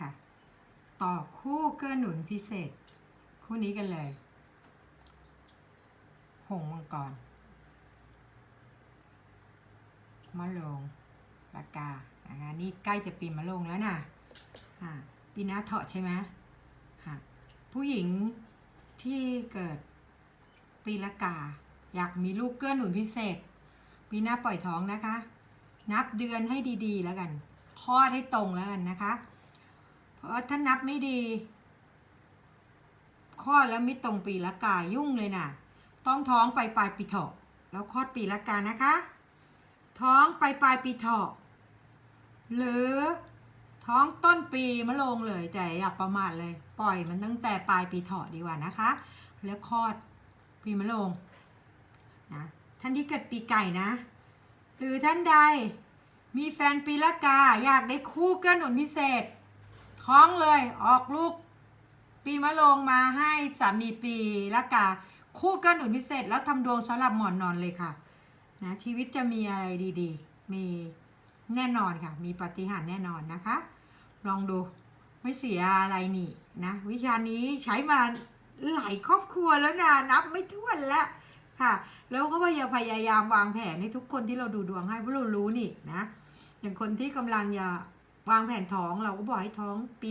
ค่ะ ต่อคู่เกื้อหนุนพิเศษ คู่นี้กันเลย หงมังกรมะโรงปากกานะคะนี่ใกล้จะปีมะโรงแล้วนะอ่าปีหน้าเถาะใช่ไหมผู้หญิงที่เกิดปีละกา อยากมีลูกเกื้อหนุนพิเศษ ปีหน้าปล่อยท้องนะคะ นับเดือนให้ดีๆแล้วกันคลอดให้ตรงแล้วกันนะคะ เพราะถ้านับไม่ดีคลอแล้วไม่ตรงปีละกายุ่งเลยนะต้องท้องไปปลายปีเถาะแล้วคลอดปีละกานะคะ ท้องไปปลายปีเถาะหรือท้องต้นปีมะโรงเลยแต่อย่าประมาทเลย ปล่อยมันตั้งแต่ปลายปีเถาะดีกว่านะคะ แล้วคลอดปีมะโรงนะท่านที่เกิดปีไก่นะ หรือท่านใดมีแฟนปีละกาอยากได้คู่เกื้อหนุนพิเศษ ท้องเลยออกลูก ปีมะโรงมาให้สามีปีละกาคู่กื้อหนุนพิเศษแล้วทำดวงสำหรับหมอนนอนเลยค่ะนะชีวิตจะมีอะไรดีๆ มีแน่นอนค่ะ มีปาฏิหารย์แน่นอนนะคะ ลองดูไม่เสียอะไรนี่นะ วิชานี้ใช้มาหลายครอบครัวแล้วนะนับไม่ถ้วนแล้วค่ะ แล้วก็พยาพยายามวางแผนให้ทุกคนที่เราดูดวงให้เพราะเรารู้นี่นะ อย่างคนที่กำลังจะ วางแผนท้องเราก็บอกให้ท้องปี